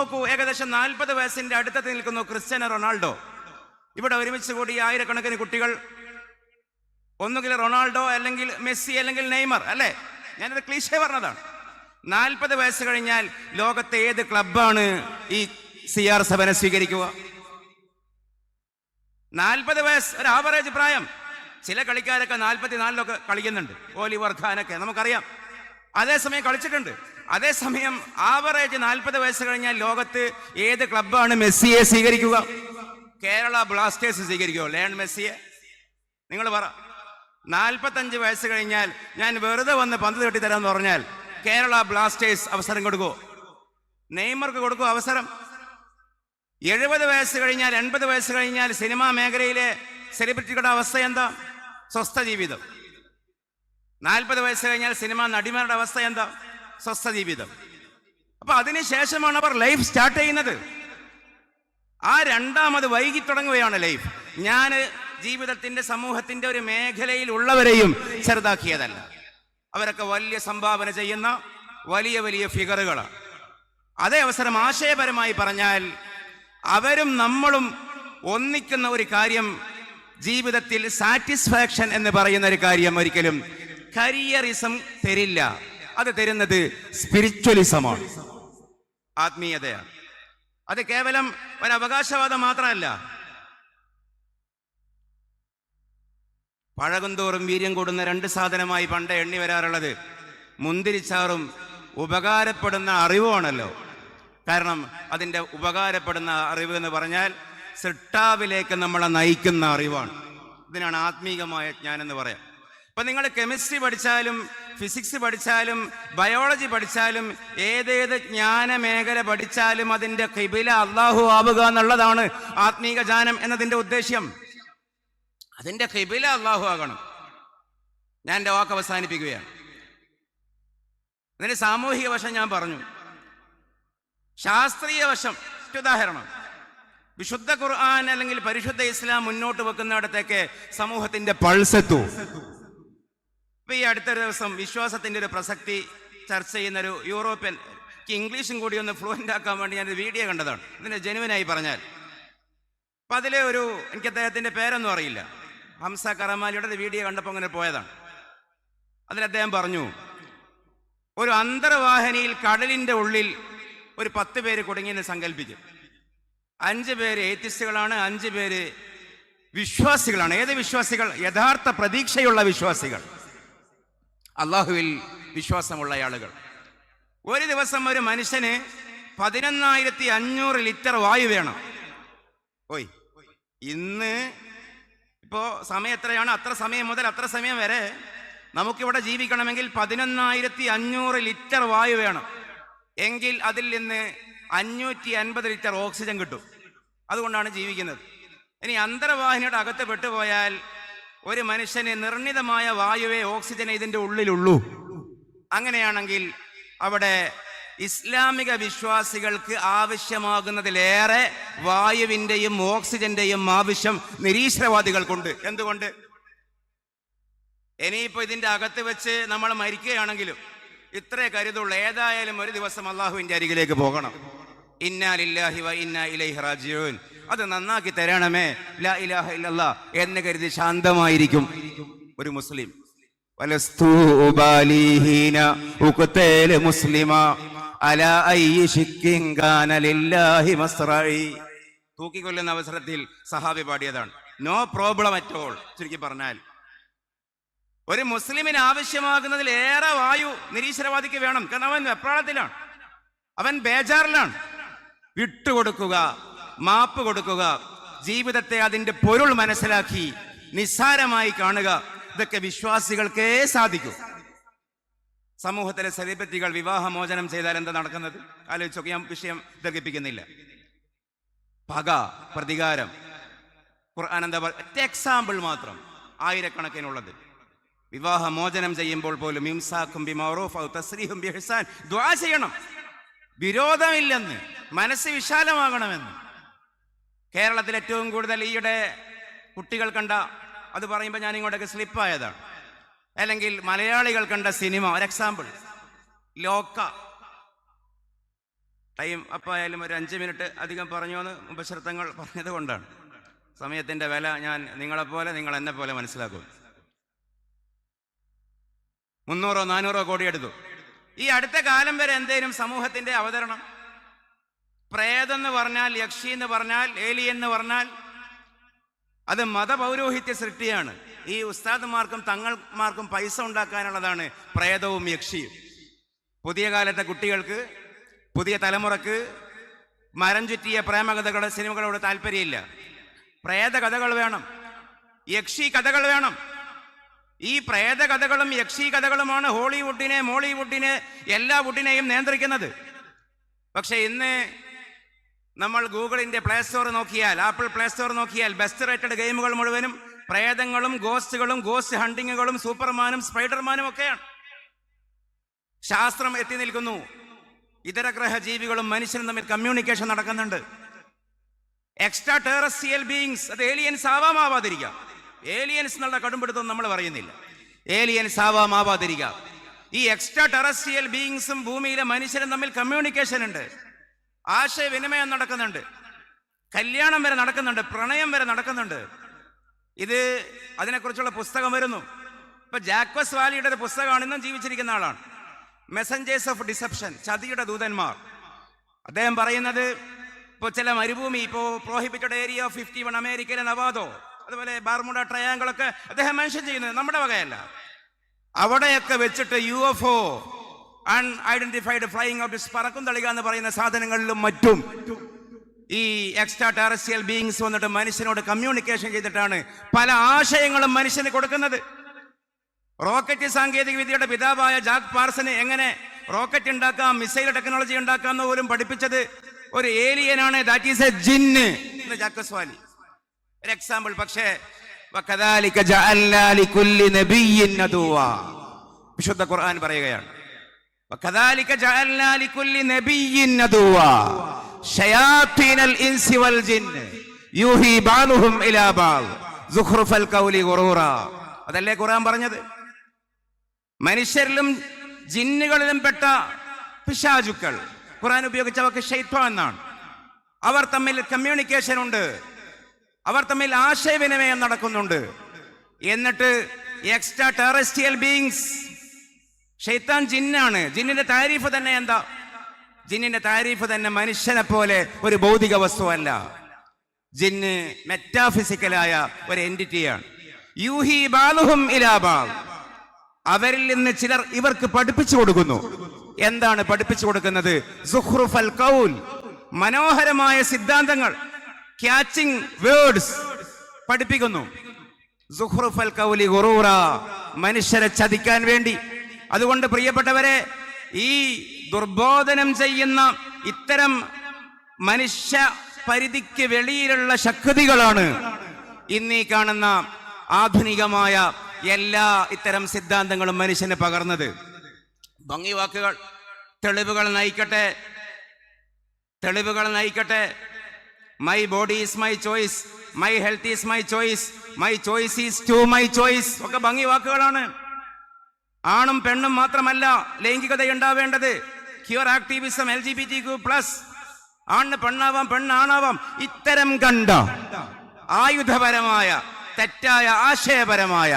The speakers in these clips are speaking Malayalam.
നോക്കൂ ഏകദേശം നാൽപ്പത് വയസ്സിന്റെ അടുത്തത് നിൽക്കുന്നു ക്രിസ്ത്യാനോ റൊണാൾഡോ. ഇവിടെ ഒരുമിച്ച് കൂടി ആയിരക്കണക്കിന് കുട്ടികൾ. ഒന്നുകിൽ റൊണാൾഡോ അല്ലെങ്കിൽ മെസ്സി അല്ലെങ്കിൽ നെയ്മർ അല്ലേ? ഞാനത് ക്ലീശേ പറഞ്ഞതാണ്. നാൽപ്പത് വയസ്സ് കഴിഞ്ഞാൽ ലോകത്തെ ഏത് ക്ലബാണ് ഈ സി ആർ സെവനെ സ്വീകരിക്കുക? നാൽപ്പത് വയസ്സ് ഒരു ആവറേജ് പ്രായം. ചില കളിക്കാരൊക്കെ നാൽപ്പത്തിനാലിലൊക്കെ കളിക്കുന്നുണ്ട്. ഓലിവർ ഖാനൊക്കെ നമുക്കറിയാം. അതേസമയം കളിച്ചിട്ടുണ്ട്. അതേസമയം ആവറേജ് നാൽപ്പത് വയസ്സ് കഴിഞ്ഞാൽ ലോകത്ത് ഏത് ക്ലബാണ് മെസ്സിയെ സ്വീകരിക്കുക? കേരള ബ്ലാസ്റ്റേഴ്സ് സ്വീകരിക്കുമോ ലയൺ മെസ്സിയെ? നിങ്ങൾ പറ. നാൽപ്പത്തഞ്ച് വയസ്സ് കഴിഞ്ഞാൽ ഞാൻ വെറുതെ വന്ന് പന്ത് തട്ടി തരാമെന്ന് പറഞ്ഞാൽ കേരള ബ്ലാസ്റ്റേഴ്സ് അവസരം കൊടുക്കുമോ നെയ്മർക്ക് കൊടുക്കുമോ അവസരം? എഴുപത് വയസ്സ് കഴിഞ്ഞാൽ എൺപത് വയസ്സ് കഴിഞ്ഞാൽ സിനിമാ മേഖലയിലെ സെലിബ്രിറ്റികളുടെ അവസ്ഥ എന്താ? സ്വസ്ഥ ജീവിതം. നാൽപ്പത് വയസ്സ് കഴിഞ്ഞാൽ സിനിമാ നടിമാരുടെ അവസ്ഥ എന്താ? സ്വസ്ഥ ജീവിതം അപ്പൊ അതിനുശേഷമാണ് അവർ ലൈഫ് സ്റ്റാർട്ട് ചെയ്യുന്നത്. ആ രണ്ടാമത് വൈകി തുടങ്ങുകയാണ് ലൈഫ്. ഞാൻ ജീവിതത്തിന്റെ സമൂഹത്തിന്റെ ഒരു മേഖലയിൽ ഉള്ളവരെയും ചെറുതാക്കിയതല്ല. അവരൊക്കെ വലിയ സംഭാവന ചെയ്യുന്ന വലിയ വലിയ ഫിഗറുകളാണ് അതേ അവസരം ആശയപരമായി പറഞ്ഞാൽ അവരും നമ്മളും ഒന്നിക്കുന്ന ഒരു കാര്യം ജീവിതത്തിൽ സാറ്റിസ്ഫാക്ഷൻ എന്ന് പറയുന്ന ഒരു കാര്യം ഒരിക്കലും കരിയറിസം തരില്ല. അത് തരുന്നത് സ്പിരിച്വലിസമാണ് ആത്മീയതയാണ്. അത് കേവലം ഒരു അവകാശവാദം മാത്രമല്ല. പഴകുന്തോറും വീര്യം കൂടുന്ന രണ്ട് സാധനമായി പണ്ട് എണ്ണി വരാറുള്ളത് മുന്തിരിച്ചാറും ഉപകാരപ്പെടുന്ന അറിവുമാണല്ലോ. കാരണം അതിന്റെ ഉപകാരപ്പെടുന്ന അറിവ് എന്ന് പറഞ്ഞാൽ സിട്ടാവിലേക്ക് നമ്മളെ നയിക്കുന്ന അറിവാണ്. ഇതിനാണ് ആത്മീകമായ ജ്ഞാനെന്ന് പറയാം. ഇപ്പൊ നിങ്ങൾ കെമിസ്ട്രി പഠിച്ചാലും ഫിസിക്സ് പഠിച്ചാലും ബയോളജി പഠിച്ചാലും ഏതേത് ജ്ഞാന മേഖല പഠിച്ചാലും അതിന്റെ കിബില അള്ളാഹു ആവുക എന്നുള്ളതാണ് ആത്മീക ജ്ഞാനം എന്നതിന്റെ ഉദ്ദേശ്യം. അതിന്റെ കിബില അള്ളാഹു ആകണം. ഞാൻ എന്റെ വാക്ക് അവസാനിപ്പിക്കുകയാണ്. അതിന്റെ സാമൂഹിക വശം ഞാൻ പറഞ്ഞു. ശാസ്ത്രീയ വശം ഉദാഹരണം. വിശുദ്ധ ഖുർആൻ അല്ലെങ്കിൽ പരിശുദ്ധ ഇസ്ലാം മുന്നോട്ട് വെക്കുന്നിടത്തേക്ക് സമൂഹത്തിന്റെ പൾസെത്തു. ഇപ്പൊ ഈ അടുത്ത ദിവസം വിശ്വാസത്തിന്റെ ഒരു പ്രസക്തി ചർച്ച ചെയ്യുന്ന ഒരു യൂറോപ്യൻ ഇംഗ്ലീഷും കൂടി ഒന്ന് ഫ്ലുവന്റ് ആക്കാൻ വേണ്ടി ഞാനൊരു വീഡിയോ കണ്ടതാണ്. ഇതിന് ജനുവിനായി പറഞ്ഞാൽ. അപ്പൊ അതിലെ ഒരു എനിക്ക് അദ്ദേഹത്തിന്റെ പേരൊന്നും അറിയില്ല. ഹംസ കറമാലിയുടെ വീഡിയോ കണ്ടപ്പോൾ അങ്ങനെ പോയതാണ്. അതിൽ അദ്ദേഹം പറഞ്ഞു ഒരു അന്തർവാഹിനിയിൽ കടലിന്റെ ഉള്ളിൽ ഒരു പത്ത് പേര് കുടുങ്ങിയെന്ന് സങ്കല്പിക്കും. അഞ്ച് പേര് ഏത്തിസ്റ്റുകളാണ് അഞ്ച് പേര് വിശ്വാസികളാണ്. ഏത് വിശ്വാസികൾ? യഥാർത്ഥ പ്രതീക്ഷയുള്ള വിശ്വാസികൾ. അള്ളാഹുവിൽ വിശ്വാസമുള്ള ആളുകൾ ഒരു ദിവസം ഒരു മനുഷ്യന് പതിനൊന്നായിരത്തി അഞ്ഞൂറ് ലിറ്റർ വായു വേണം. ഓയ് ഇന്ന് ഇപ്പോ സമയം എത്രയാണ്? അത്ര സമയം മുതൽ അത്ര സമയം വരെ നമുക്കിവിടെ ജീവിക്കണമെങ്കിൽ പതിനൊന്നായിരത്തി അഞ്ഞൂറ് ലിറ്റർ വായു വേണം. എങ്കിൽ അതിൽ നിന്ന് അഞ്ഞൂറ്റി അൻപത് ലിറ്റർ ഓക്സിജൻ കിട്ടും. അതുകൊണ്ടാണ് ജീവിക്കുന്നത്. ഇനി അന്തർവാഹിനിയുടെ അകത്ത് പെട്ടുപോയാൽ ഒരു മനുഷ്യന് നിർണിതമായ വായുവേ ഓക്സിജൻ ഇതിന്റെ ഉള്ളിലുള്ളൂ. അങ്ങനെയാണെങ്കിൽ അവിടെ ഇസ്ലാമിക വിശ്വാസികൾക്ക് ആവശ്യമാകുന്നതിലേറെ വായുവിന്റെയും ഓക്സിജന്റെയും ആവശ്യം നിരീശ്വരവാദികൾക്കുണ്ട്. എന്തുകൊണ്ട്? ഇനിയിപ്പോ ഇതിന്റെ അകത്ത് വെച്ച് നമ്മൾ മരിക്കുകയാണെങ്കിലും ഇത്രേ കരുതുള്ളൂ. ഏതായാലും ഒരു ദിവസം അള്ളാഹുവിന്റെ അരികിലേക്ക് പോകണം. ഇന്നാലില്ലാഹി വ ഇലൈഹ് റാജിഊൻ. അത് നന്നാക്കി തരണമേ. ലാ ഇലാഹ ഇല്ലല്ല എന്ന് കരുതി ശാന്തമായിരിക്കും ഒരു മുസ്ലിം. മുസ്ലിമ അല തൂക്കിക്കൊല്ലുന്ന അവസരത്തിൽ സഹാബി പാടിയതാണ്. നോ പ്രോബ്ലം അറ്റ് ഓൾ ചുരുക്കി പറഞ്ഞാൽ. ഒരു മുസ്ലിമിന് ആവശ്യമാകുന്നതിൽ ഏറെ വായു നിരീശ്വരവാദിക്ക് വേണം. കാരണം അവൻ വെപ്രാളത്തിലാണ്. അവൻ ബേജാറിലാണ്. വിട്ടുകൊടുക്കുക മാപ്പ് കൊടുക്കുക. ജീവിതത്തെ അതിന്റെ പൊരുൾ മനസ്സിലാക്കി നിസ്സാരമായി കാണുക. ഇതൊക്കെ വിശ്വാസികൾക്കേ സാധിക്കൂ. സമൂഹത്തിലെ സെലിബ്രിറ്റികൾ വിവാഹമോചനം ചെയ്താൽ എന്താ നടക്കുന്നത്? ആലോചിച്ചൊക്കെ ഞാൻ വിഷയം ദർഘിപ്പിക്കുന്നില്ല പക പ്രതികാരം. ഖുർആൻ ഒറ്റ എക്സാമ്പിൾ മാത്രം. ആയിരക്കണക്കിനുള്ളത്. വിവാഹമോചനം ചെയ്യുമ്പോൾ പോലും ഇംസാക്കും ബിമൗറൂഫ് ഔ തസ്രീഹും ബിഹ്സാൻ ദ്വാ ചെയ്യണം. വിരോധമില്ലെന്ന് മനസ്സ് വിശാലമാകണമെന്ന്. കേരളത്തിൽ ഏറ്റവും കൂടുതൽ ഈയിടെ കുട്ടികൾ കണ്ട അത് പറയുമ്പോൾ ഞാൻ ഇങ്ങോട്ടൊക്കെ സ്ലിപ്പായതാണ്. അല്ലെങ്കിൽ മലയാളികൾ കണ്ട സിനിമ ഒരു എക്സാമ്പിൾ ലോക്ക. ടൈം അപ്പായാലും ഒരു അഞ്ച് മിനിറ്റ് അധികം പറഞ്ഞു എന്ന് ഉപശ്രദ്ധങ്ങൾ പറഞ്ഞത് കൊണ്ടാണ്. സമയത്തിന്റെ വില ഞാൻ നിങ്ങളെപ്പോലെ നിങ്ങൾ എന്നെ പോലെ മനസ്സിലാക്കും. മുന്നൂറോ നാനൂറോ കോടി എടുത്തു. ഈ അടുത്ത കാലം വരെ എന്തേലും സമൂഹത്തിന്റെ അവതരണം? പ്രേതം എന്ന് പറഞ്ഞാൽ യക്ഷി എന്ന് പറഞ്ഞാൽ ഏലി എന്ന് പറഞ്ഞാൽ അത് മതപൗരോഹിത്യ സൃഷ്ടിയാണ്. ഈ ഉസ്താദ്മാർക്കും തങ്ങൾമാർക്കും പൈസ ഉണ്ടാക്കാനുള്ളതാണ് പ്രേതവും യക്ഷിയും. പുതിയ കാലത്തെ കുട്ടികൾക്ക് പുതിയ തലമുറയ്ക്ക് മരം ചുറ്റിയ പ്രേമകഥകളുടെ സിനിമകളോട് താല്പര്യമില്ല. പ്രേത കഥകൾ വേണം. യക്ഷി കഥകൾ വേണം. ഈ പ്രേത കഥകളും യക്ഷി കഥകളുമാണ് ഹോളിവുഡിനെ മോളിവുഡിനെ എല്ലാ വുഡിനെയും നിയന്ത്രിക്കുന്നത്. പക്ഷെ ഇന്ന് നമ്മൾ ഗൂഗിളിന്റെ പ്ലേ സ്റ്റോർ നോക്കിയാൽ ആപ്പിൾ പ്ലേ സ്റ്റോർ നോക്കിയാൽ ബെസ്റ്റ് റേറ്റഡ് ഗെയിമുകൾ മുഴുവനും പ്രേതങ്ങളും ഗോസ്റ്റുകളും ഗോസ്റ്റ് ഹണ്ടിങ്ങുകളും സൂപ്പർമാനും സ്പൈഡർമാനും ഒക്കെയാണ്. ശാസ്ത്രം എത്തി നിൽക്കുന്നു. ഇതര ഗ്രഹ ജീവികളും മനുഷ്യനും തമ്മിൽ കമ്മ്യൂണിക്കേഷൻ നടക്കുന്നുണ്ട്. എക്സ്ട്രാ ടെറസ്ട്രിയൽ ബീങ്സ് അത് ഏലിയൻസ് ആവാം ആവാതിരിക്കാം ഏലിയൻസ് എന്നുള്ള കടുംപിടുത്തം നമ്മൾ പറയുന്നില്ല. ഏലിയൻസ് ആവാം ആവാതിരിക്കാം ഈ എക്സ്ട്രാ ടെറസ്ട്രിയൽ ബീങ്സും ഭൂമിയിലെ മനുഷ്യരും തമ്മിൽ കമ്മ്യൂണിക്കേഷൻ ഉണ്ട്. ആശയവിനിമയം നടക്കുന്നുണ്ട്. കല്യാണം വരെ നടക്കുന്നുണ്ട്. പ്രണയം വരെ നടക്കുന്നുണ്ട്. ഇത് അതിനെക്കുറിച്ചുള്ള പുസ്തകം വരുന്നു. ഇപ്പൊ ജാക്വസ് വാലിയുടെ ഒരു പുസ്തകമാണ് ഇന്നും ജീവിച്ചിരിക്കുന്ന ആളാണ്. മെസഞ്ചേഴ്സ് ഓഫ് ഡിസെപ്ഷൻ ചതിയുടെ ദൂതന്മാർ. അദ്ദേഹം പറയുന്നത് ഇപ്പോൾ ചില മരുഭൂമി ഇപ്പോൾ prohibited area of fifty one അമേരിക്കയിലെ നവാദോ അതുപോലെ ബാർമുഡ ട്രയാങ്കിളൊക്കെ അദ്ദേഹം മെൻഷൻ ചെയ്യുന്നത് നമ്മുടെ വകയല്ല. അവിടെയൊക്കെ വെച്ചിട്ട് U F O unidentified flying objects പറക്കും തളിക എന്ന് പറയുന്ന സാധനങ്ങളിലും മറ്റും ഈ എക്സ്ട്രാ ടെറസ്യൽ ബീങ്സ് വന്നിട്ട് മനുഷ്യനോട് കമ്മ്യൂണിക്കേഷൻ ചെയ്തിട്ടാണ് പല ആശയങ്ങളും മനുഷ്യന് കൊടുക്കുന്നത്. റോക്കറ്റ് സാങ്കേതിക വിദ്യയുടെ പിതാവായ ജാക്ക് പാർസന് എങ്ങനെ റോക്കറ്റ് ഉണ്ടാക്കാം മിസൈൽ ടെക്നോളജി ഉണ്ടാക്കാം എന്ന് പോലും പഠിപ്പിച്ചത് ഒരു ഏലിയനാണ് ദാറ്റ് ഈസ് എ ജിന്ന് എന്ന് ജാക്കസ് വാലി ഒരു എക്സാമ്പിൾ പക്ഷേ. വിശുദ്ധ ഖുർആൻ പറയുകയാണ്. അതല്ലേ ഖുർആൻ പറഞ്ഞത്? മനുഷ്യരിലും ജിന്നുകളിലും പെട്ട പിശാചുക്കൾ. ഖുർആൻ ഉപയോഗിച്ചവർക്ക് ഷെയ്ത്വാൻ എന്നാണ്. അവർ തമ്മിൽ കമ്മ്യൂണിക്കേഷൻ ഉണ്ട്. അവർ തമ്മിൽ ആശയവിനിമയം നടക്കുന്നുണ്ട്. എന്നിട്ട് എക്സ്ട്രാ ടെറസ്ട്രിയൽ ബീങ്സ് ഷെയ്ത്താൻ ജിന്നാണ്. ജിന്നിന്റെ താരീഫ് തന്നെ എന്താ? ജിന്നിന്റെ താരീഫ് തന്നെ മനുഷ്യനെ പോലെ ഒരു ഭൗതിക വസ്തുവല്ല. ജിന്ന് മെറ്റാഫിസിക്കലായ ഒരു എന്റിറ്റിയാണ് യൂഹി ബാലുഹും ഇലാബാൽ അവരിൽ നിന്ന് ചിലർ ഇവർക്ക് പഠിപ്പിച്ചു കൊടുക്കുന്നു. എന്താണ് പഠിപ്പിച്ചു കൊടുക്കുന്നത്? സുഹ്റുഫൽ കൗൽ. മനോഹരമായ സിദ്ധാന്തങ്ങൾ. ക്യാച്ചിങ് വേർഡ്സ് പഠിപ്പിക്കുന്നു. സുഹ്റുഫൽ കൗലി ഗുറൂറ. മനുഷ്യരെ ചതിക്കാൻ വേണ്ടി അതുകൊണ്ട് പ്രിയപ്പെട്ടവരെ ഈ ദുർബോധനം ചെയ്യുന്ന ഇത്തരം മനുഷ്യ പരിധിക്ക് വെളിയിലുള്ള ശക്തികളാണ് ഇന്നീ കാണുന്ന ആധുനികമായ എല്ലാ ഇത്തരം സിദ്ധാന്തങ്ങളും മനുഷ്യന് പകർന്നത്. ഭംഗി വാക്കുകൾ തെളിവുകൾ നയിക്കട്ടെ തെളിവുകൾ നയിക്കട്ടെ. My body is my choice my health is my choice my choice is to my choice ഒക്കെ ഭംഗി വാക്കുകളാണ്. ആണും പെണ്ണും മാത്രമല്ല ലൈംഗികത ഉണ്ടാവേണ്ടത് queer activism L G B T Q plus ആണ് പെണ്ണാവാം പെണ്ണാണാവാം. ഇത്തരം കണ്ട ആയുധപരമായ തെറ്റായ ആശയപരമായ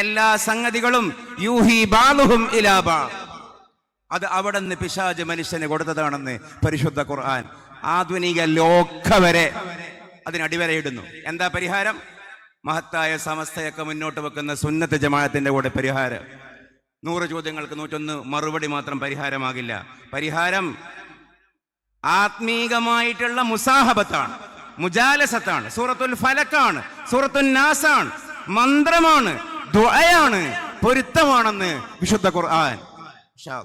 എല്ലാ സംഗതികളും യൂഹി ബാലുഹും ഇലാബ അത് അവിടെ നിന്ന് പിശാജ് മനുഷ്യന് കൊടുത്തതാണെന്ന് പരിശുദ്ധ ഖുർആൻ ആധുനിക ലോക്ക വരെ അതിനടിവരയിടുന്നു എന്താ പരിഹാരം? മഹത്തായ സമസ്തയൊക്കെ മുന്നോട്ട് വെക്കുന്ന സുന്നത്ത് ജമാഅത്തിന്റെ കൂടെ പരിഹാരം. നൂറ് ചോദ്യങ്ങൾക്ക് നൂറ്റൊന്ന് മറുപടി മാത്രം പരിഹാരമാകില്ല. പരിഹാരം ആത്മീകമായിട്ടുള്ള മുസാഹബത്താണ് മുജാലസത്താണ് സൂറത്തുൽ ഫലക്കാണ് സൂറത്തുൽ നാസാണ് മന്ത്രമാണ് ദുആയാണ് പൊരുത്തമാണെന്ന് വിശുദ്ധ ഖുർആൻ. അല്ലാ